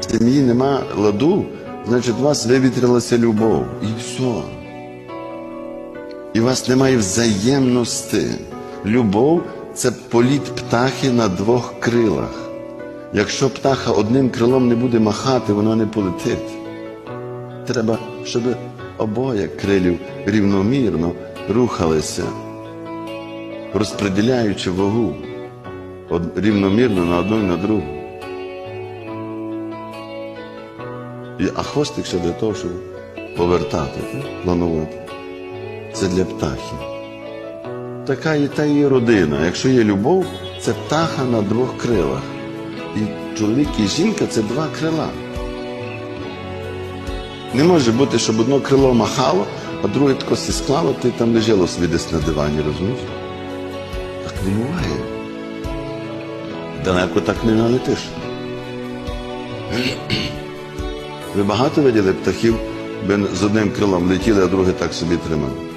В сім'ї нема ладу, значить у вас вивітрилася любов. І все. І у вас немає взаємності. Любов це політ птахи на двох крилах. Якщо птаха одним крилом не буде махати, вона не полетить. Треба, щоб обоє крилів рівномірно рухалися, розподіляючи вагу рівномірно на одну і на другу. А хвостик ще для того, щоб повертати, планувати. Це для птахів. Така і та є родина. Якщо є любов, це птаха на двох крилах. І чоловік і жінка це два крила. Не може бути, щоб одно крило махало, а друге тако склало, ти там лежало собі десь на дивані, розумієш? Так не буває. Далеко так не налетиш. Ви багато виділи птахів, би з одним крилом летіли, а друге так собі тримали?